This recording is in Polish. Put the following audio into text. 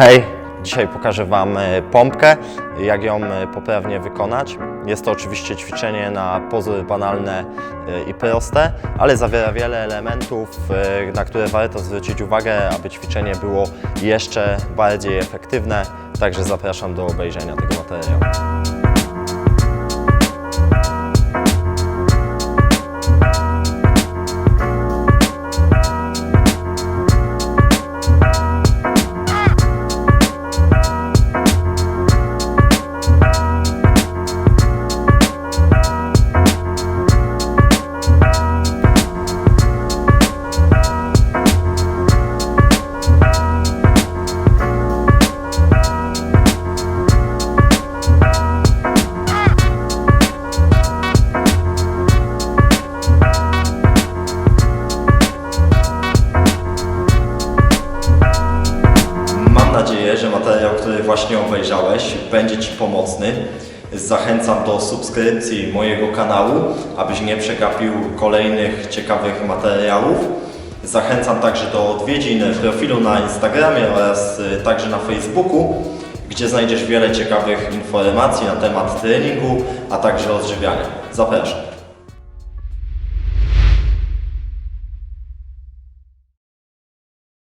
Hej, dzisiaj pokażę Wam e, pompkę, jak ją e, poprawnie wykonać. Jest to oczywiście ćwiczenie na pozory banalne e, i proste, ale zawiera wiele elementów, na które warto zwrócić uwagę, aby ćwiczenie było jeszcze bardziej efektywne. Także zapraszam do obejrzenia tego materiału. Nadzieję, że materiał, który właśnie obejrzałeś, będzie Ci pomocny. Zachęcam do subskrypcji mojego kanału, abyś nie przegapił kolejnych ciekawych materiałów. Zachęcam także do odwiedzin profilu na Instagramie oraz y, także na Facebooku, gdzie znajdziesz wiele ciekawych informacji na temat treningu, a także odżywiania. Zapraszam.